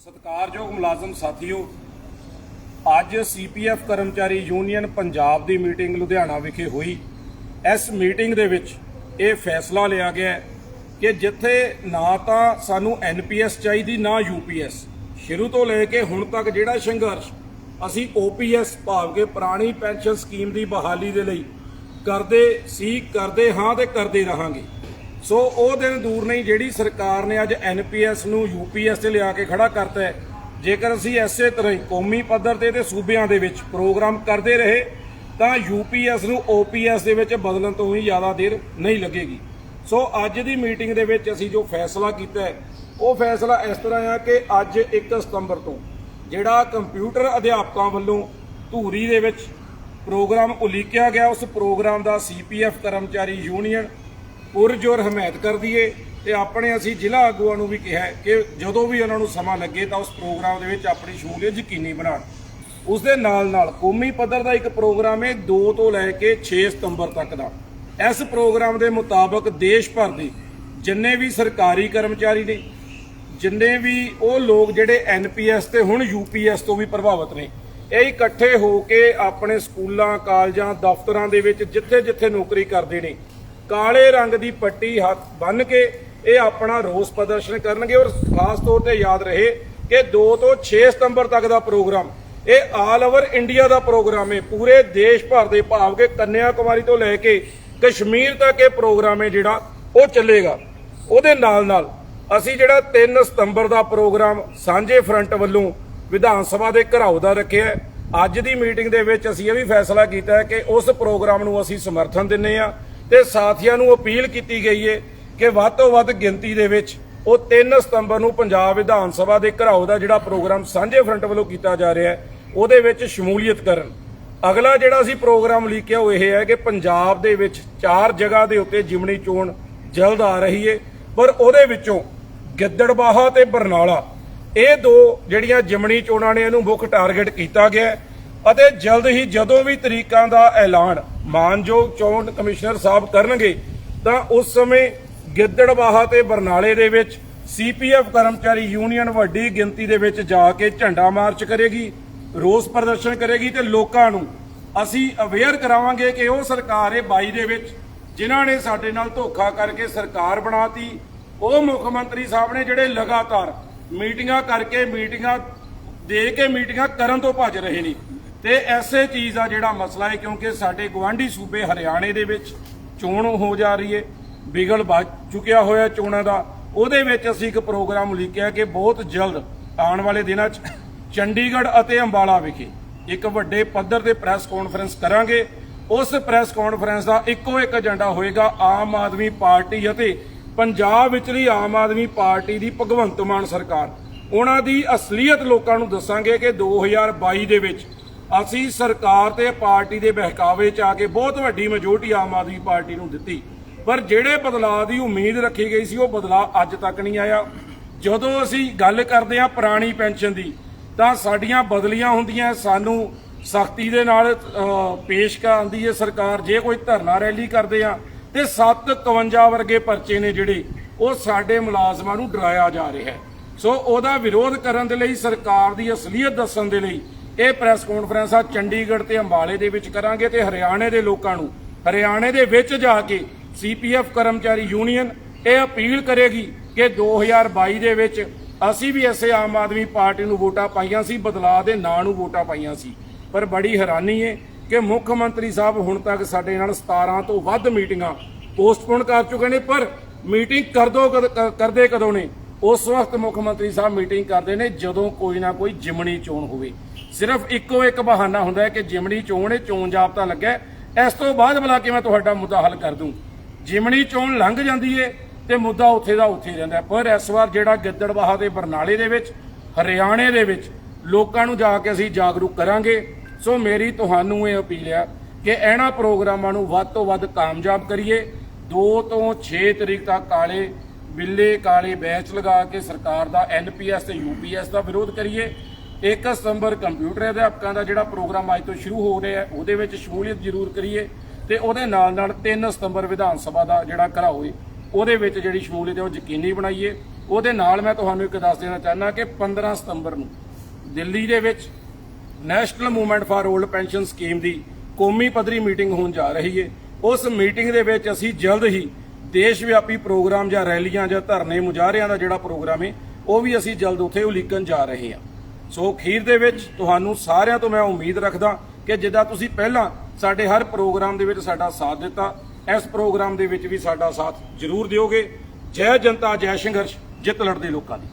ਸਤਿਕਾਰਯੋਗ ਮੁਲਾਜ਼ਮ ਸਾਥੀਓ, ਅੱਜ ਸੀਪੀਐਫ ਕਰਮਚਾਰੀ ਯੂਨੀਅਨ ਪੰਜਾਬ ਦੀ ਮੀਟਿੰਗ ਲੁਧਿਆਣਾ ਵਿਖੇ ਹੋਈ। ਇਸ ਮੀਟਿੰਗ ਦੇ ਵਿੱਚ ਇਹ ਫੈਸਲਾ ਲਿਆ ਗਿਆ ਕਿ ਜਿੱਥੇ ਨਾ ਤਾਂ ਸਾਨੂੰ ਐਨਪੀਐਸ ਚਾਹੀਦੀ, ਨਾ ਯੂਪੀਐਸ ਸ਼ੁਰੂ ਤੋਂ ਲੈ ਕੇ ਹੁਣ ਤੱਕ ਜਿਹੜਾ ਸੰਘਰਸ਼, ਅਸੀਂ ਓਪੀਐਸ ਭਾਵ ਕੇ ਪੁਰਾਣੀ ਪੈਨਸ਼ਨ ਸਕੀਮ ਦੀ ਬਹਾਲੀ ਦੇ ਲਈ ਕਰਦੇ ਸੀ, ਕਰਦੇ ਹਾਂ ਤੇ ਕਰਦੇ ਰਹਾਂਗੇ। ਸੋ ਉਹ ਦਿਨ ਦੂਰ ਨਹੀਂ ਜਿਹੜੀ ਸਰਕਾਰ ਨੇ ਅੱਜ ਐਨਪੀਐਸ ਨੂੰ ਯੂਪੀਐਸ ਤੇ ਲਿਆ ਕੇ ਖੜਾ ਕਰਤਾ ਹੈ। ਜੇਕਰ ਅਸੀਂ ਐਸੇ ਤਰ੍ਹਾਂ ਹੀ ਕੌਮੀ ਪੱਧਰ ਤੇ ਤੇ ਸੂਬਿਆਂ ਦੇ ਵਿੱਚ ਪ੍ਰੋਗਰਾਮ ਕਰਦੇ ਰਹੇ, ਤਾਂ ਯੂਪੀਐਸ ਨੂੰ ਓਪੀਐਸ ਦੇ ਵਿੱਚ ਬਦਲਣ ਤੋਂ ਹੀ ਜ਼ਿਆਦਾ ਦੇਰ ਨਹੀਂ ਲੱਗੇਗੀ। ਸੋ ਅੱਜ ਦੀ ਮੀਟਿੰਗ ਦੇ ਵਿੱਚ ਅਸੀਂ ਜੋ ਫੈਸਲਾ ਕੀਤਾ ਹੈ, ਉਹ ਫੈਸਲਾ ਇਸ ਤਰ੍ਹਾਂ ਆ ਕਿ ਅੱਜ 1 ਸਤੰਬਰ ਤੋਂ ਜਿਹੜਾ ਕੰਪਿਊਟਰ ਅਧਿਆਪਕਾਂ ਵੱਲੋਂ ਧੂਰੀ ਦੇ ਵਿੱਚ ਪ੍ਰੋਗਰਾਮ ਉਲੀਕਿਆ ਗਿਆ, ਉਸ ਪ੍ਰੋਗਰਾਮ ਦਾ ਸੀਪੀਐਫ ਕਰਮਚਾਰੀ ਯੂਨੀਅਨ ਪੁਰਜੋਰ ਹਮਾਇਤ ਕਰਦੀ ਏ ਤੇ ਆਪਣੇ ਅਸੀਂ ਜ਼ਿਲ੍ਹਾ ਆਗੂਆਂ ਨੂੰ ਵੀ ਕਿਹਾ ਕਿ ਜਦੋਂ ਵੀ ਉਹਨਾਂ ਨੂੰ ਸਮਾਂ ਲੱਗੇ ਤਾਂ ਉਸ ਪ੍ਰੋਗਰਾਮ ਦੇ ਵਿੱਚ ਆਪਣੀ ਸ਼ਮੂਲੀਅਤ ਯਕੀਨੀ ਬਣਾਉਣ। ਉਸ ਦੇ ਨਾਲ ਨਾਲ ਕੌਮੀ ਪੱਧਰ ਦਾ ਇੱਕ ਪ੍ਰੋਗਰਾਮ ਹੈ 2 ਤੋਂ ਲੈ ਕੇ 6 ਸਤੰਬਰ ਤੱਕ ਦਾ। ਇਸ ਪ੍ਰੋਗਰਾਮ ਦੇ ਮੁਤਾਬਕ ਦੇਸ਼ ਭਰ ਦੇ ਜਿੰਨੇ ਵੀ ਸਰਕਾਰੀ ਕਰਮਚਾਰੀ ਨੇ, ਜਿੰਨੇ ਵੀ ਉਹ ਲੋਕ ਜਿਹੜੇ ਐਨਪੀਐਸ ਤੇ ਹੁਣ ਯੂਪੀਐਸ ਤੋਂ ਵੀ ਪ੍ਰਭਾਵਿਤ ਨੇ, ਇਹ ਇਕੱਠੇ ਹੋ ਕੇ ਆਪਣੇ ਸਕੂਲਾਂ, ਕਾਲਜਾਂ, ਦਫ਼ਤਰਾਂ ਦੇ ਵਿੱਚ ਜਿੱਥੇ-ਜਿੱਥੇ ਨੌਕਰੀ ਕਰਦੇ ਨੇ ਕਾਲੇ ਰੰਗ ਦੀ ਪੱਟੀ ਹੱਥ ਬੰਨ ਕੇ ਇਹ ਆਪਣਾ ਰੋਸ ਪ੍ਰਦਰਸ਼ਨ ਕਰਨਗੇ ਔਰ ਖਾਸ ਤੌਰ ਤੇ ਯਾਦ ਰਹੇ ਕਿ 2 ਤੋਂ 6 ਸਤੰਬਰ ਤੱਕ ਦਾ ਪ੍ਰੋਗਰਾਮ, ਇਹ ਆਲ ਓਵਰ ਇੰਡੀਆ ਦਾ ਪ੍ਰੋਗਰਾਮ ਹੈ। ਪੂਰੇ ਦੇਸ਼ ਭਰ ਦੇ ਭਾਵ ਕਿ ਕੰਨਿਆ ਕੁਮਾਰੀ ਤੋਂ ਲੈ ਕੇ ਕਸ਼ਮੀਰ ਤੱਕ ਇਹ ਪ੍ਰੋਗਰਾਮ ਹੈ ਜਿਹੜਾ ਉਹ ਚੱਲੇਗਾ। ਉਹਦੇ ਨਾਲ ਨਾਲ ਅਸੀਂ ਜਿਹੜਾ 3 ਸਤੰਬਰ ਦਾ ਪ੍ਰੋਗਰਾਮ ਸਾਂਝੇ ਫਰੰਟ ਵੱਲੋਂ ਵਿਧਾਨ ਸਭਾ ਦੇ ਘਰਾਓ ਦਾ ਰੱਖਿਆ ਅੱਜ ਦੀ ਮੀਟਿੰਗ ਦੇ ਵਿੱਚ ਅਸੀਂ ਇਹ ਵੀ ਫੈਸਲਾ ਕੀਤਾ ਹੈ ਕਿ ਉਸ ਪ੍ਰੋਗਰਾਮ ਨੂੰ ਅਸੀਂ ਸਮਰਥਨ ਦਿੰਨੇ ਆ ਤੇ ਸਾਥੀਆਂ ਨੂੰ ਅਪੀਲ ਕੀਤੀ ਗਈ ਹੈ ਕਿ ਵੱਧ ਤੋਂ ਵੱਧ ਗਿਣਤੀ ਦੇ ਵਿੱਚ ਉਹ 3 ਸਤੰਬਰ ਨੂੰ ਪੰਜਾਬ ਵਿਧਾਨ ਸਭਾ ਦੇ ਘਰਾਓ ਦਾ ਜਿਹੜਾ ਪ੍ਰੋਗਰਾਮ ਸਾਂਝੇ ਫਰੰਟ ਵੱਲੋਂ ਕੀਤਾ ਜਾ ਰਿਹਾ ਹੈ, ਉਹਦੇ ਵਿੱਚ ਸ਼ਮੂਲੀਅਤ ਕਰਨ। ਅਗਲਾ ਜਿਹੜਾ ਅਸੀਂ ਪ੍ਰੋਗਰਾਮ ਲਿਖਿਆ ਉਹ ਇਹ ਹੈ ਕਿ ਪੰਜਾਬ ਦੇ ਵਿੱਚ ਚਾਰ ਜਗ੍ਹਾ ਦੇ ਉੱਤੇ ਜਿਮਣੀ ਚੋਣ ਜਲਦ ਆ ਰਹੀ ਏ, ਪਰ ਉਹਦੇ ਵਿੱਚੋਂ ਗਿੱਦੜਬਾਹਾ ਤੇ ਬਰਨਾਲਾ, ਇਹ ਦੋ ਜਿਹੜੀਆਂ ਜਿਮਣੀ ਚੋਣਾਂ ਨੇ ਇਹਨੂੰ ਮੁੱਖ ਟਾਰਗੇਟ ਕੀਤਾ ਗਿਆ ਅਤੇ ਜਲਦ ਹੀ ਜਦੋਂ ਵੀ ਤਰੀਕਾਂ ਦਾ ਐਲਾਨ ਮਾਨਯੋਗ ਚੋਣ ਕਮਿਸ਼ਨਰ ਸਾਹਿਬ ਕਰਨਗੇ, ਤਾਂ ਉਸ ਸਮੇਂ ਗਿੱਦੜਬਾਹਾ ਤੇ ਬਰਨਾਲੇ ਦੇ ਵਿੱਚ ਸੀਪੀਐਫ ਕਰਮਚਾਰੀ ਯੂਨੀਅਨ ਵੱਡੀ ਗਿਣਤੀ ਦੇ ਵਿੱਚ ਜਾ ਕੇ ਝੰਡਾ ਮਾਰਚ ਕਰੇਗੀ, ਰੋਸ ਪ੍ਰਦਰਸ਼ਨ ਕਰੇਗੀ ਤੇ ਲੋਕਾਂ ਨੂੰ ਅਸੀਂ ਅਵੇਅਰ ਕਰਾਵਾਂਗੇ ਕਿ ਉਹ ਸਰਕਾਰ ਇਹ 22 ਦੇ ਵਿੱਚ, ਜਿਨ੍ਹਾਂ ਨੇ ਸਾਡੇ ਨਾਲ ਧੋਖਾ ਕਰਕੇ ਸਰਕਾਰ ਬਣਾਤੀ। ਉਹ ਮੁੱਖ ਮੰਤਰੀ ਸਾਹਿਬ ਨੇ ਜਿਹੜੇ ਲਗਾਤਾਰ ਮੀਟਿੰਗਾਂ ਕਰਕੇ ਮੀਟਿੰਗਾਂ ਦੇ ਕੇ ਮੀਟਿੰਗਾਂ ਕਰਨ ਤੋਂ ਭੱਜ ਰਹੇ ਨੇ। ਤੇ ਐਸੇ ਚੀਜ਼ ਦਾ ਜਿਹੜਾ ਮਸਲਾ ਹੈ, ਕਿਉਂਕਿ ਸਾਡੇ ਗਵਾਂਢੀ ਸੂਬੇ ਹਰਿਆਣੇ ਦੇ ਵਿੱਚ ਚੋਣ ਹੋ ਜਾ ਰਹੀ ਹੈ ਬਿਗਲ ਵੱਜ ਚੁੱਕਿਆ ਹੋਇਆ ਚੋਣਾਂ ਦਾ। ਉਹਦੇ ਵਿੱਚ ਅਸੀਂ ਇੱਕ ਪ੍ਰੋਗਰਾਮ ਲਿਖਿਆ ਕਿ ਬਹੁਤ ਜਲਦ ਆਉਣ ਵਾਲੇ ਦਿਨਾਂ 'ਚ ਚੰਡੀਗੜ੍ਹ ਅਤੇ ਅੰਬਾਲਾ ਵਿਖੇ ਇੱਕ ਵੱਡੇ ਪੱਧਰ ਤੇ ਪ੍ਰੈਸ ਕਾਨਫਰੰਸ ਕਰਾਂਗੇ। ਉਸ ਪ੍ਰੈਸ ਕਾਨਫਰੰਸ ਦਾ ਇੱਕੋ ਇੱਕ ਏਜੰਡਾ ਹੋਏਗਾ ਆਮ ਆਦਮੀ ਪਾਰਟੀ ਅਤੇ ਪੰਜਾਬ ਵਿਚਲੀ ਆਮ ਆਦਮੀ ਪਾਰਟੀ ਦੀ ਭਗਵੰਤ ਮਾਨ ਸਰਕਾਰ। ਉਹਨਾਂ ਦੀ ਅਸਲੀਅਤ ਲੋਕਾਂ ਨੂੰ ਦੱਸਾਂਗੇ ਕਿ 2022 ਦੇ ਵਿੱਚ ਅਸੀਂ ਸਰਕਾਰ ਤੇ ਪਾਰਟੀ ਦੇ ਬਹਿਕਾਵੇ 'ਚ ਆ ਕੇ ਬਹੁਤ ਵੱਡੀ ਮੈਜੋਰਟੀ ਆਮ ਆਦਮੀ ਪਾਰਟੀ ਨੂੰ ਦਿੱਤੀ। ਪਰ ਜਿਹੜੇ ਬਦਲਾਅ ਦੀ ਉਮੀਦ ਰੱਖੀ ਗਈ ਸੀ, ਉਹ ਬਦਲਾਅ ਅੱਜ ਤੱਕ ਨਹੀਂ ਆਇਆ। ਜਦੋਂ ਅਸੀਂ ਗੱਲ ਕਰਦੇ ਹਾਂ ਪੁਰਾਣੀ ਪੈਨਸ਼ਨ ਦੀ, ਤਾਂ ਸਾਡੀਆਂ ਬਦਲੀਆਂ ਹੁੰਦੀਆਂ ਸਾਨੂੰ ਸਖਤੀ ਦੇ ਨਾਲ ਪੇਸ਼ ਕਰਦੀ ਹੈ ਸਰਕਾਰ। ਜੇ ਕੋਈ ਧਰਨਾ ਰੈਲੀ ਕਰਦੇ ਆ ਤੇ 751 ਵਰਗੇ ਪਰਚੇ ਨੇ ਜਿਹੜੇ, ਉਹ ਸਾਡੇ ਮੁਲਾਜ਼ਮਾਂ ਨੂੰ ਡਰਾਇਆ ਜਾ ਰਿਹਾ ਹੈ। ਸੋ ਉਹਦਾ ਵਿਰੋਧ ਕਰਨ ਦੇ ਲਈ, ਸਰਕਾਰ ਦੀ ਅਸਲੀਅਤ ਦੱਸਣ ਦੇ ਲਈ ਇਹ ਪ੍ਰੈਸ ਕਾਨਫਰੰਸ ਆ ਚੰਡੀਗੜ੍ਹ ਤੇ ਅੰਬਾਲੇ ਦੇ ਵਿੱਚ ਕਰਾਂਗੇ ਤੇ ਹਰਿਆਣੇ ਦੇ ਲੋਕਾਂ ਨੂੰ। ਹਰਿਆਣੇ ਦੇ ਵਿੱਚ ਜਾ ਕੇ ਸੀਪੀਐਫ ਕਰਮਚਾਰੀ ਯੂਨੀਅਨ, ਇਹ ਅਪੀਲ ਕਰੇਗੀ ਕਿ 2022 ਦੇ ਵਿੱਚ ਅਸੀਂ ਵੀ ਐਸੇ ਆਮ ਆਦਮੀ ਪਾਰਟੀ ਨੂੰ ਵੋਟਾਂ ਪਾਈਆਂ ਸੀ, ਬਦਲਾਅ ਦੇ ਨਾਂ ਨੂੰ ਵੋਟਾਂ ਪਾਈਆਂ ਸੀ। ਪਰ ਬੜੀ ਹੈਰਾਨੀ ਹੈ ਕਿ ਮੁੱਖ ਮੰਤਰੀ ਸਾਹਿਬ ਹੁਣ ਤੱਕ ਸਾਡੇ ਨਾਲ 17 ਤੋਂ ਵੱਧ ਮੀਟਿੰਗਾਂ ਪੋਸਟਪੋਨ ਕਰ ਚੁੱਕੇ ਨੇ, ਪਰ ਮੀਟਿੰਗ ਕਰ ਦੋ ਕਰਦੇ ਕਦੋਂ ਨੇ? ਉਸ ਵਕਤ ਮੁੱਖ ਮੰਤਰੀ ਸਾਹਿਬ ਮੀਟਿੰਗ ਕਰਦੇ ਨੇ ਜਦੋਂ ਕੋਈ ਨਾ ਕੋਈ ਜਿਮਣੀ ਚੋਣ ਹੋਵੇ। ਸਿਰਫ ਇੱਕੋ ਇੱਕ ਬਹਾਨਾ ਹੁੰਦਾ ਹੈ ਕਿ ਜਿਮਣੀ ਚੋਣ ਹੈ ਚੋਣ ਜਾਬਤਾ ਲੱਗਾ ਇਸ ਤੋਂ ਬਾਅਦ ਭਲਾ ਕਿ ਮੈਂ ਤੁਹਾਡਾ ਮੁੱਦਾ ਹੱਲ ਕਰ ਦੂੰ? ਜਿਮਣੀ ਚੋਣ ਲੰਘ ਜਾਂਦੀ ਏ ਤੇ ਮੁੱਦਾ ਉੱਥੇ ਦਾ ਉੱਥੇ ਰਹਿੰਦਾ ਪਰ ਇਸ ਵਾਰ ਜਿਹੜਾ ਗਿੱਦੜਬਾਹਾ ਦੇ ਬਰਨਾਲੇ ਦੇ ਵਿੱਚ, ਹਰਿਆਣੇ ਦੇ ਵਿੱਚ ਲੋਕਾਂ ਨੂੰ ਜਾ ਕੇ ਅਸੀਂ ਜਾਗਰੂਕ ਕਰਾਂਗੇ। ਸੋ ਮੇਰੀ ਤੁਹਾਨੂੰ ਇਹ ਅਪੀਲ ਆ ਕਿ ਇਹਨਾਂ ਪ੍ਰੋਗਰਾਮਾਂ ਨੂੰ ਵੱਧ ਤੋਂ ਵੱਧ ਕਾਮਯਾਬ ਕਰੀਏ। 2 ਤੋਂ 6 ਤਰੀਕ ਤੱਕ ਕਾਲੇ ਬਿੱਲੇ ਕਾਲੇ ਬੈਚ ਲਗਾ ਕੇ ਸਰਕਾਰ ਦਾ ਐਨਪੀਐਸ ਤੇ ਯੂਪੀਐਸ ਦਾ ਵਿਰੋਧ ਕਰੀਏ। 1 ਸਤੰਬਰ ਕੰਪਿਊਟਰ ਅਧਿਆਪਕਾਂ ਦਾ ਜਿਹੜਾ ਪ੍ਰੋਗਰਾਮ ਅੱਜ ਤੋਂ ਸ਼ੁਰੂ ਹੋ ਰਿਹਾ ਉਹਦੇ ਵਿੱਚ ਸ਼ਮੂਲੀਅਤ ਜ਼ਰੂਰ ਕਰੀਏ ਤੇ ਉਹਦੇ ਨਾਲ ਨਾਲ 3 ਸਤੰਬਰ ਵਿਧਾਨ ਸਭਾ ਦਾ ਜਿਹੜਾ ਘਰਾਓ ਏ ਉਹਦੇ ਵਿੱਚ ਜਿਹੜੀ ਸ਼ਮੂਲੀਅਤ ਹੈ ਉਹ ਯਕੀਨੀ ਬਣਾਈਏ। ਉਹਦੇ ਨਾਲ ਮੈਂ ਤੁਹਾਨੂੰ ਇੱਕ ਦੱਸ ਦੇਣਾ ਚਾਹੁੰਦਾ ਕਿ 15 ਸਤੰਬਰ ਨੂੰ ਦਿੱਲੀ ਦੇ ਵਿੱਚ national movement for old pension scheme ਦੀ ਕੌਮੀ ਪੱਧਰੀ ਮੀਟਿੰਗ ਹੋਣ ਜਾ ਰਹੀ ਹੈ। ਉਸ ਮੀਟਿੰਗ ਦੇ ਵਿੱਚ ਅਸੀਂ ਜਲਦ ਹੀ ਦੇਸ਼ ਵਿਆਪੀ ਪ੍ਰੋਗਰਾਮ ਜਾਂ ਰੈਲੀਆਂ ਜਾਂ ਧਰਨੇ ਮੁਜ਼ਾਹਰਿਆਂ ਦਾ ਜਿਹੜਾ ਪ੍ਰੋਗਰਾਮ ਹੈ, ਉਹ ਵੀ ਅਸੀਂ ਜਲਦ ਉੱਥੇ ਉਲੀਕਣ ਜਾ ਰਹੇ ਹਾਂ। ਸੋ ਖੀਰ ਦੇ ਵਿੱਚ ਤੁਹਾਨੂੰ ਸਾਰਿਆਂ ਤੋਂ ਮੈਂ ਉਮੀਦ ਰੱਖਦਾ ਕਿ ਜਿੱਦਾਂ ਤੁਸੀਂ ਪਹਿਲਾਂ ਸਾਡੇ ਹਰ ਪ੍ਰੋਗਰਾਮ ਦੇ ਵਿੱਚ ਸਾਡਾ ਸਾਥ ਦਿੱਤਾ, ਇਸ ਪ੍ਰੋਗਰਾਮ ਦੇ ਵਿੱਚ ਵੀ ਸਾਡਾ ਸਾਥ ਜ਼ਰੂਰ ਦਿਓਗੇ। ਜੈ ਜਨਤਾ, ਜੈ ਸੰਘਰਸ਼, ਜਿੱਤ ਲੜਦੇ ਲੋਕਾਂ ਦੀ।